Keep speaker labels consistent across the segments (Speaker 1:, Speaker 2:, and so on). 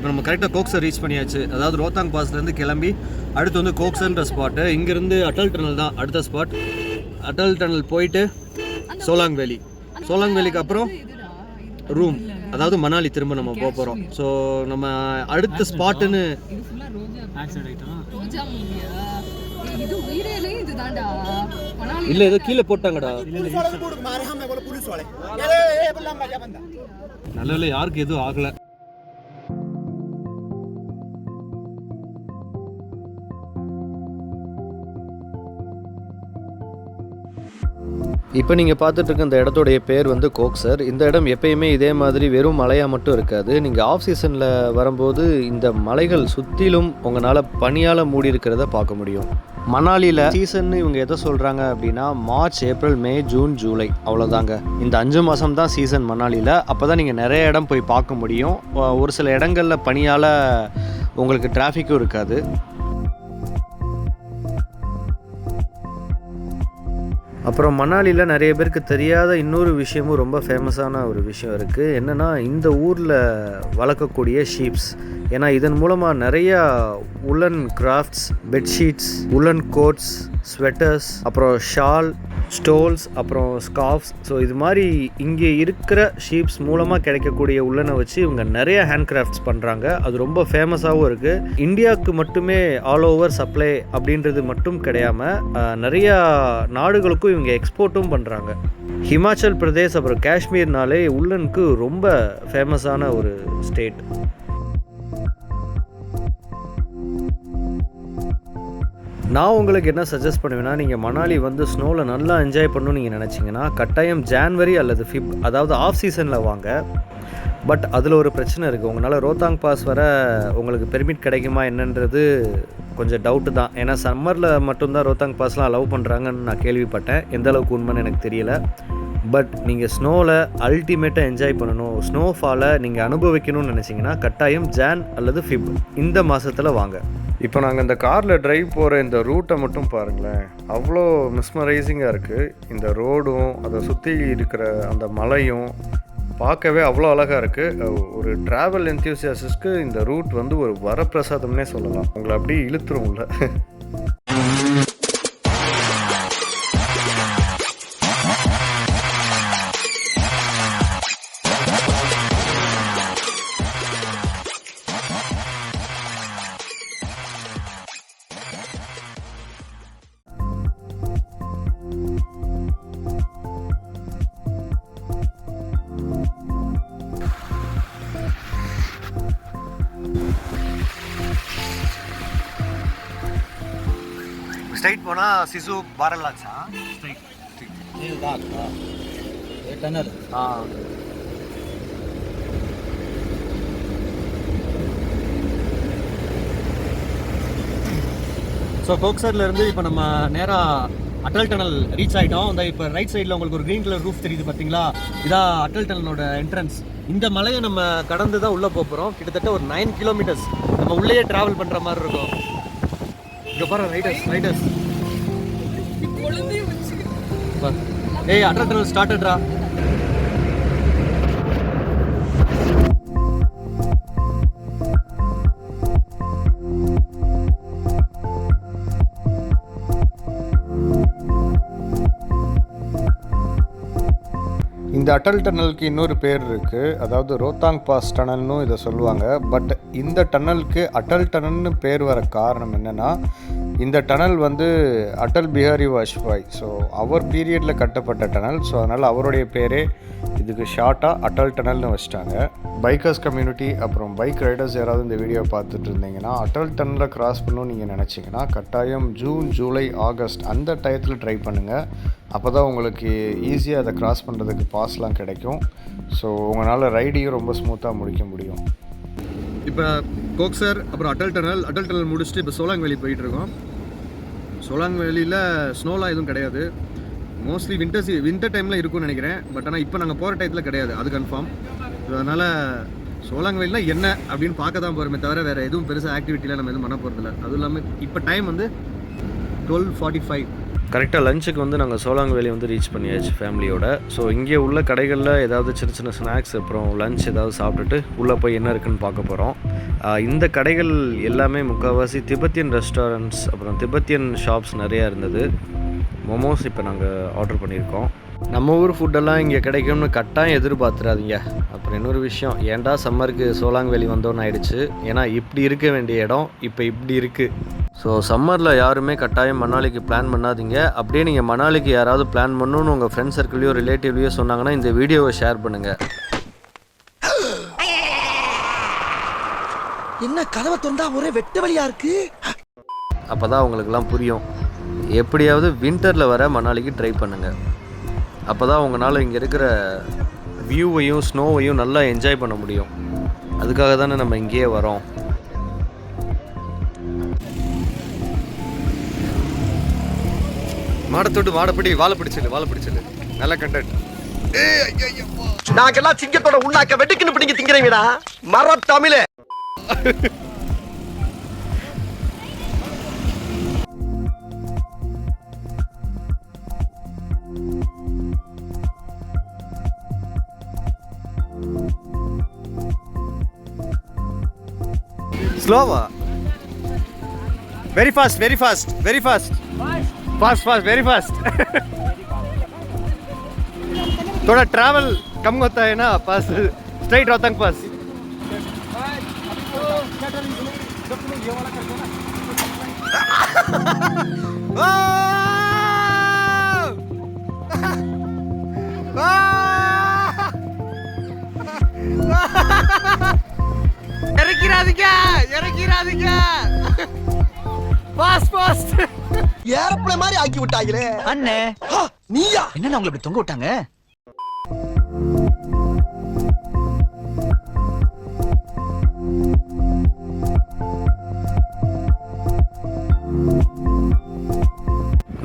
Speaker 1: இப்போ நம்ம கரெக்டாக கோக்ஸை ரீச் பண்ணியாச்சு. அதாவது ரோத்தாங் பாஸ்லேருந்து கிளம்பி அடுத்து வந்து கோக்ஸன்ற ஸ்பாட்டு இங்கேருந்து அட்டல் டனல் தான் அடுத்த ஸ்பாட் அட்டல் டனல் போயிட்டு சோலாங் வேலி சோலாங் வேலிக்கு அப்புறம் ரூம் அதாவது மணாலி திரும்ப நம்ம போக போகிறோம் ஸோ நம்ம அடுத்த ஸ்பாட்டுன்னு இல்ல ஏதோ கீழே போட்டாங்கடா. நல்ல யாருக்கு எதுவும் ஆகலை. இப்போ நீங்கள் பார்த்துட்டு இருக்க இந்த இடத்துடைய பேர் வந்து கோக்சர் இந்த இடம் எப்பயுமே இதே மாதிரி வெறும் மலையாக மட்டும் இருக்காது. நீங்கள் ஆஃப் சீசனில் வரும்போது இந்த மலைகள் சுற்றிலும் உங்களால் பனியால் மூடி இருக்கிறத பார்க்க முடியும். மணாலியில் சீசன் இவங்க எதை சொல்கிறாங்க அப்படின்னா March April May June July அவ்வளோதாங்க இந்த அஞ்சு மாதம் தான் சீசன் மணாலியில் அப்போ தான் நீங்கள் நிறைய இடம் போய் பார்க்க முடியும். ஒரு சில இடங்களில் பனியால் உங்களுக்கு டிராஃபிக்கும் இருக்காது. அப்புறம் மணாலியில் நிறைய பேருக்கு தெரியாத இன்னொரு விஷயமும் ரொம்ப ஃபேமஸான ஒரு விஷயம் இருக்குது என்னென்னா இந்த ஊரில் வளர்க்கக்கூடிய ஷீப்ஸ் ஏன்னா இதன் மூலமாக நிறையா woollen crafts bedsheets woollen coats sweaters அப்புறம் ஷால் ஸ்டோல்ஸ் அப்புறம் ஸ்கார்ஃப்ஸ் ஸோ இது மாதிரி இங்கே இருக்கிற ஷீப்ஸ் மூலமாக கிடைக்கக்கூடிய உள்ளனை வச்சு இவங்க நிறைய ஹேண்ட் கிராஃப்ட்ஸ் பண்ணுறாங்க அது ரொம்ப ஃபேமஸாகவும் இருக்குது இந்தியாவுக்கு மட்டுமே ஆல் ஓவர் சப்ளை அப்படின்றது மட்டும் கிடையாமல் நிறையா நாடுகளுக்கும் இவங்க எக்ஸ்போர்ட்டும் பண்ணுறாங்க ஹிமாச்சல் பிரதேஷ் அப்புறம் காஷ்மீர்னாலே உள்ளனுக்கு ரொம்ப ஃபேமஸான ஒரு ஸ்டேட். நான் உங்களுக்கு என்ன சஜஸ்ட் பண்ணுவேன்னா நீங்கள் மணாலி வந்து ஸ்னோவில் நல்லா என்ஜாய் பண்ணணும்னு நீங்கள் நினச்சிங்கன்னா கட்டாயம் ஜான்வரி அல்லது ஃபிப் அதாவது ஆஃப் சீசனில் வாங்க. பட் அதில் ஒரு பிரச்சனை இருக்குது உங்களால் ரோத்தாங் பாஸ் வர உங்களுக்கு பெர்மிட் கிடைக்குமா என்னன்றது கொஞ்சம் டவுட்டு தான். ஏன்னா சம்மரில் மட்டும்தான் ரோத்தாங் பாஸ்லாம் அலோவ் பண்ணுறாங்கன்னு நான் கேள்விப்பட்டேன். எந்த அளவுக்கு உண்மைன்னு எனக்கு தெரியல. பட் நீங்கள் ஸ்னோவில் அல்டிமேட்டாக என்ஜாய் பண்ணணும். ஸ்னோஃபாலை நீங்கள் அனுபவிக்கணும்னு நினச்சிங்கன்னா கட்டாயம் ஜான் அல்லது ஃபிப் இந்த மாதத்தில் வாங்க. இப்போ நாங்கள் இந்த காரில் டிரைவ் போகிற இந்த ரூட்டை மட்டும் பாருங்களேன். அவ்வளோ மிஸ்மரைசிங்காக இருக்குது இந்த ரோடும் அதை சுற்றி இருக்கிற அந்த மலையும் பார்க்கவே அவ்வளோ அழகாக இருக்குது ஒரு ட்ராவல் என்த்தியூசியாசிஸ்க்கு இந்த ரூட் வந்து ஒரு வரப்பிரசாதம்னே சொல்லலாம். உங்களை அப்படியே இழுத்துரும் உள்ள. போனால் சிசு
Speaker 2: வரலாச்சா? டனல்
Speaker 1: ஆ. ஸோ கோக்சர்ல இருந்து இப்போ நம்ம நேராக அட்டல் டனல் ரீச் ஆகிட்டோம் அந்த இப்போ ரைட் சைடில் உங்களுக்கு ஒரு க்ரீன் கலர் ரூஃப் தெரியுது பார்த்தீங்களா இதான் அட்டல் டனலோட என்ட்ரன்ஸ் இந்த மலையை நம்ம கடந்து தான் உள்ளே போகிறோம் கிட்டத்தட்ட ஒரு நைன் கிலோமீட்டர்ஸ் நம்ம உள்ளேயே ட்ராவல் பண்ணுற மாதிரி இருக்கும். இங்கே பாரு ரைடர்ஸ் ரைடர்ஸ் ஏய் அட்டல் டனல் ஸ்டார்டட்ரா இந்த அட்டல் டனலுக்கு இன்னொரு பேர் இருக்குது அதாவது ரோத்தாங் பாஸ் டனல்னு இதை சொல்லுவாங்க. பட் இந்த டனலுக்கு அட்டல் டனல்னு பேர் வர காரணம் என்னென்னா இந்த டனல் வந்து அட்டல் பிஹாரி வாஜ்பாய். ஸோ அவர் பீரியடில் கட்டப்பட்ட டனல். ஸோ அதனால் அவருடைய பேரே இதுக்கு ஷார்ட்டாக அட்டல் டனல்னு வச்சிட்டாங்க. பைக்கர்ஸ் கம்யூனிட்டி அப்புறம் பைக் ரைடர்ஸ் யாராவது இந்த வீடியோ பார்த்துட்டு இருந்தீங்கன்னா அட்டல் டனலை கிராஸ் பண்ணணும்னு நீங்கள் நினச்சிங்கன்னா கட்டாயம் ஜூன் ஜூலை ஆகஸ்ட் அந்த டயத்தில் ட்ரை பண்ணுங்கள் அப்போ தான் உங்களுக்கு ஈஸியாக அதை கிராஸ் பண்ணுறதுக்கு பாஸ்லாம் கிடைக்கும். ஸோ உங்களால் ரைடையும் ரொம்ப ஸ்மூத்தாக முடிக்க முடியும். இப்போ கோக்சர் அப்புறம் அட்டல் டனல் அட்டல் டனல் முடிச்சுட்டு இப்போ சோலாங் வேலி போயிட்டு இருக்கோம். சோலாங் வேலியில் ஸ்னோலாம் எதுவும் கிடையாது. மோஸ்ட்லி வின்டர் சி வின்டர் டைமில் இருக்கும்னு நினைக்கிறேன். பட் ஆனால் இப்போ நாங்கள் போகிற டயத்தில் கிடையாது. அது கன்ஃபார்ம் ஸோ அதனால் சோலாங் வேலினா என்ன அப்படின்னு பார்க்க தான் போகிறோமே தவிர வேறு எதுவும் பெருசாக ஆக்டிவிட்டியில் நம்ம எதுவும் பண்ண போகிறதில்ல அதுவும் இல்லாமல் இப்போ டைம் வந்து டுவெல் ஃபார்ட்டி ஃபைவ் கரெக்டாக லஞ்சுக்கு வந்து நாங்கள் சோலாங் வேலி வந்து ரீச் பண்ணியாச்சு ஃபேமிலியோட ஸோ இங்கே உள்ள கடைகளில் ஏதாவது சின்ன சின்ன ஸ்நாக்ஸ் அப்புறம் லஞ்ச் ஏதாவது சாப்பிட்டுட்டு உள்ளே போய் என்ன இருக்குன்னு பார்க்க போகிறோம் இந்த கடைகள் எல்லாமே முக்கால்வாசி திபெத்தியன் ரெஸ்டாரண்ட்ஸ் அப்புறம் திபெத்தியன் ஷாப்ஸ் நிறையா இருந்தது. மொமோஸ் இப்போ நாங்கள் ஆர்டர் பண்ணியிருக்கோம். நம்ம ஊர் ஃபுட்டெல்லாம் இங்கே கிடைக்கும்னு கட்டாயம் எதிர்பார்த்துறாதீங்க. அப்புறம் இன்னொரு விஷயம் ஏன்டா சம்மருக்கு சோலாங் வேலி வந்தோன்னு ஆயிடுச்சு. ஏன்னா இப்படி இருக்க வேண்டிய இடம் இப்போ இப்படி இருக்குது ஸோ சம்மரில் யாருமே கட்டாயம் மணாலிக்கு பிளான் பண்ணாதீங்க. அப்படியே நீங்கள் மணாலிக்கு யாராவது பிளான் பண்ணணும்னு உங்கள் ஃப்ரெண்ட்ஸ் சர்க்கிளையோ ரிலேட்டிவ்லையோ சொன்னாங்கன்னா இந்த வீடியோவை ஷேர் பண்ணுங்கள்
Speaker 3: என்ன கதவை திறந்தா ஒரே வெட்ட வழியா இருக்கு?
Speaker 1: அப்போ தான் அவங்களுக்குலாம் புரியும். எப்படியாவது வின்டரில் வர மணாலிக்கு ட்ரை பண்ணுங்கள் அப்போ தான் உங்களால் இங்கே இருக்கிற வியூவையும் ஸ்னோவையும் நல்லா என்ஜாய் பண்ண முடியும். அதுக்காக தானே நம்ம இங்கேயே வரோம். மாடத்தொட்டு மாடப்பிடி வாழை பிடிச்சது வாழை பிடிச்சது நல்ல கண்டென்ட்
Speaker 3: நாங்கெல்லாம் சிங்கத்தோட உண்ணாக்க வெட்டுக்குன்னு பிடிங்க திங்கிறீங்கடா மர தமிழே.
Speaker 1: ஸ்லோவா very fast very fast very fast fast fast very fast थोड़ा ट्रैवल कम होता है ना पास स्ट्रेट रोहतंग पास இறக்கிறாதீங்க இறக்கிறாதீங்க ஃபாஸ்ட் ஃபாஸ்ட்
Speaker 3: ஏறப்புல மாதிரி ஆக்கி விட்டாங்களே.
Speaker 2: அண்ணே.
Speaker 3: நீயா?
Speaker 2: என்னண்ணா உங்களை இப்படி தொங்க விட்டாங்க?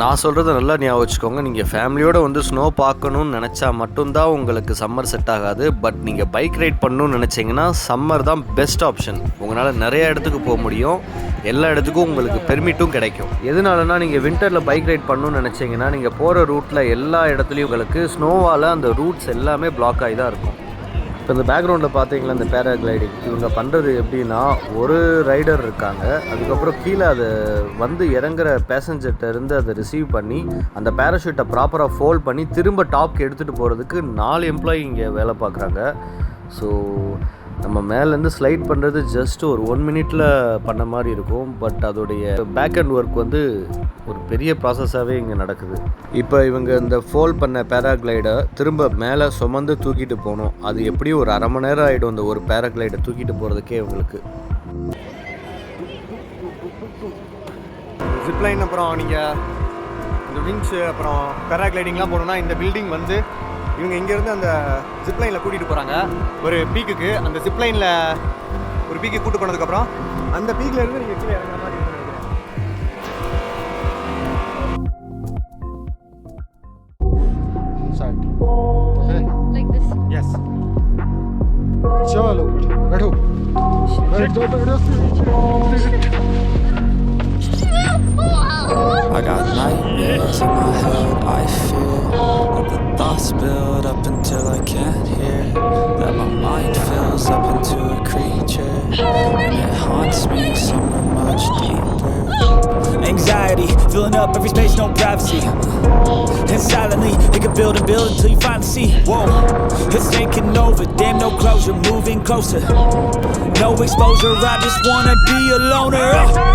Speaker 1: நான் சொல்கிறத நல்லா ஞாபகம் வச்சுக்கோங்க. நீங்கள் ஃபேமிலியோடு வந்து ஸ்னோ பார்க்கணும்னு நினச்சா மட்டும்தான் உங்களுக்கு சம்மர் செட் ஆகாது. பட் நீங்கள் பைக் ரைட் பண்ணணும்னு நினச்சிங்கன்னா சம்மர் தான் பெஸ்ட் ஆப்ஷன் உங்களால் நிறைய இடத்துக்கு போக முடியும். எல்லா இடத்துக்கும் உங்களுக்கு பெர்மிட்டும் கிடைக்கும். எதனாலனா நீங்கள் வின்டரில் பைக் ரைட் பண்ணணும்னு நினச்சிங்கன்னா நீங்கள் போகிற ரூட்டில் எல்லா இடத்துலையும் உங்களுக்கு ஸ்னோவால் அந்த ரூட்ஸ் எல்லாமே பிளாக் ஆகி தான் இருக்கும். இப்போ இந்த பேக்ரவுண்டில் பார்த்தீங்களா இந்த பேராகிளைடிங் இவங்க பண்ணுறது எப்படின்னா ஒரு ரைடர் இருக்காங்க. அதுக்கப்புறம் கீழே அதை வந்து இறங்குற பேசஞ்சர்கிட்ட இருந்து அதை ரிசீவ் பண்ணி அந்த பேராஷூட்டை ப்ராப்பராக ஃபோல்ட் பண்ணி திரும்ப டாப்க்கு எடுத்துகிட்டு போகிறதுக்கு நாலு எம்ப்ளாயி இங்கே வேலை பார்க்குறாங்க. ஸோ நம்ம மேலேருந்து ஸ்லைட் பண்ணுறது ஜஸ்ட் ஒரு ஒன் மினிட்ல பண்ண மாதிரி இருக்கும். பட் அதோடைய பேக் அண்ட் ஒர்க் வந்து ஒரு பெரிய ப்ராசஸாகவே இங்கே நடக்குது. இப்போ இவங்க இந்த ஃபோல் பண்ண பேராகிளைடை திரும்ப மேலே சுமந்து தூக்கிட்டு போகணும். அது எப்படியும் ஒரு அரை மணி நேரம் ஆகிடும் இந்த ஒரு பேராகிளைடை தூக்கிட்டு போகிறதுக்கே இவங்களுக்கு. ஜிப்லைன் அப்புறம் நீங்கள் இந்த விங்ஸு அப்புறம் பேராகிளைடிங்லாம் போகணுன்னா இந்த பில்டிங் வந்து இவங்க இங்கேருந்து அந்த ஜிப்லைனில் கூட்டிகிட்டு போகிறாங்க ஒரு பீக்குக்கு அந்த ஜிப்லைனில் ஒரு பீக்கு கூட்டு போனதுக்கப்புறம் அந்த பீக்கில் இருந்து நீங்கள் கீழே இறங்குற மாதிரி இருக்கும்னு நினைக்கிறேன்
Speaker 4: like this.
Speaker 1: यस
Speaker 5: चलो बैठो बैठो बैठो
Speaker 6: I got nightmares in my head. I fear that the thoughts build up until I can't hear. That my mind fills up into a creature, and it haunts me somewhere much deeper.
Speaker 7: Anxiety, filling up every space, no privacy. And silently, it can build and build until you finally see. Whoa, it's taking over, damn, no closure, moving closer. No exposure, I just wanna be a loner. Can't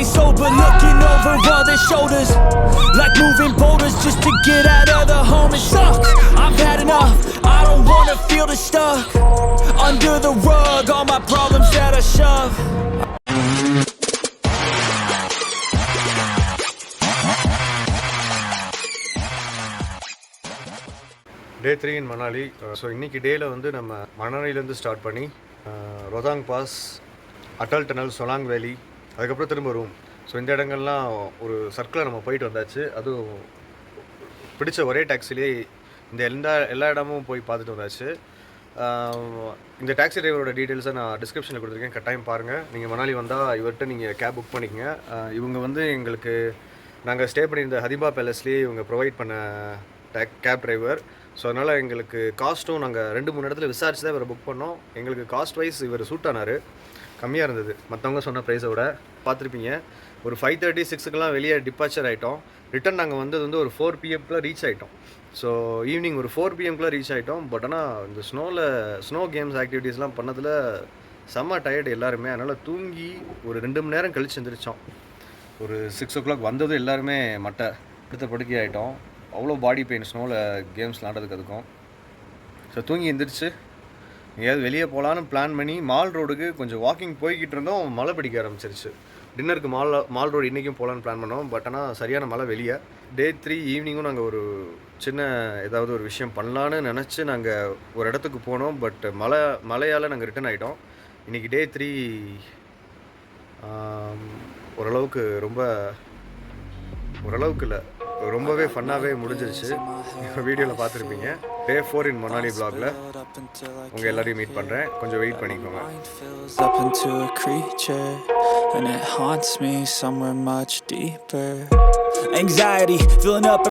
Speaker 7: stay sober, looking over all shoulders. Like moving boulders just to get out of the home, it sucks. I've had enough, I don't wanna feel the stuck. Under the rug, all my problems that I shove.
Speaker 1: Day three in Manali so இன்னைக்கு டேயில் வந்து நம்ம மணாலிலேருந்து start பண்ணி Rohtang pass Atal tunnel Solang valley அதுக்கப்புறம் திரும்ப room so இந்த இடங்கள்லாம் ஒரு சர்க்கிளில் நம்ம போயிட்டு வந்தாச்சு. அதுவும் பிடிச்ச ஒரே டாக்ஸிலேயே இந்த எல்லா எல்லா இடமும் போய் பார்த்துட்டு வந்தாச்சு. இந்த டாக்ஸி டிரைவரோட டீட்டெயில்ஸை நான் டிஸ்கிரிப்ஷனில் கொடுத்துருக்கேன். கட்டாயம் பாருங்கள் நீங்கள் மணாலி வந்தால் இவர்கிட்ட நீங்கள் கேப் புக் பண்ணிக்கங்க. இவங்க வந்து எங்களுக்கு நாங்கள் ஸ்டே பண்ணியிருந்த ஹதிபா பேலஸ்லேயே இவங்க ப்ரொவைட் பண்ண டேக் கேப் டிரைவர் ஸோ அதனால் எங்களுக்கு காஸ்ட்டும் நாங்கள் ரெண்டு மூணு இடத்துல விசாரிச்சு தான் இவரை புக் பண்ணோம். எங்களுக்கு காஸ்ட் வைஸ் இவர் சூட் ஆனார். கம்மியாக இருந்தது. மற்றவங்க சொன்ன ப்ரைஸை விட. பார்த்துருப்பீங்க. ஒரு ஃபைவ் தேர்ட்டி சிக்ஸுக்கெலாம் வெளியே டிபார்ச்சர் ஆகிட்டோம் ரிட்டன் நாங்கள் வந்தது வந்து ஒரு ஃபோர் பிஎம்க்குலாம் ரீச் ஆகிட்டோம் ஸோ ஈவினிங் ஒரு ஃபோர் பிஎம்க்குலாம் ரீச் ஆகிட்டோம் பட் ஆனால் இந்த ஸ்னோவில் ஸ்னோ கேம்ஸ் ஆக்டிவிட்டீஸ்லாம் பண்ணதில் செம்ம டயர்டு எல்லாருமே. அதனால் தூங்கி ஒரு ரெண்டு மணி நேரம் கழிச்சு எந்திரிச்சோம். ஒரு சிக்ஸ் ஓ கிளாக் வந்ததும் எல்லாருமே மட்டை அடுத்த படுக்கை ஆகிட்டோம் அவ்வளோ பாடி பெயின் ஸ்னோவில் கேம்ஸ் விளாண்டதுக்கு அதுக்கும். ஸோ தூங்கி எந்திரிச்சு எங்கேயாவது வெளியே போகலான்னு பிளான் பண்ணி மால் ரோடுக்கு கொஞ்சம் வாக்கிங் போய்கிட்டு இருந்தோம். மழை பிடிக்க ஆரம்பிச்சிருச்சு. டின்னருக்கு மால் மால் ரோடு இன்றைக்கும் போகலான்னு பிளான் பண்ணோம். பட் ஆனால் சரியான மழை வெளியே. டே த்ரீ ஈவினிங்கும் நாங்கள் ஒரு சின்ன ஏதாவது ஒரு விஷயம் பண்ணலான்னு நினச்சி நாங்கள் ஒரு இடத்துக்கு போனோம். பட் மழை மழையால் நாங்கள் ரிட்டர்ன் ஆகிட்டோம் இன்றைக்கி டே த்ரீ ஓரளவுக்கு ரொம்ப ஓரளவுக்கு இல்லை. ரொம்பவே ஃபன்னாகவே முடிஞ்சிருச்சு. வீடியோவில் பார்த்துருப்பீங்க. டே ஃபோர் இன் மொனாலி
Speaker 6: பிளாக்ல
Speaker 1: உங்கள் எல்லாரையும் மீட் பண்ணுறேன் கொஞ்சம் வெயிட் பண்ணிக்கோங்க.
Speaker 6: And it haunts me somewhere much deeper.
Speaker 7: Anxiety filling up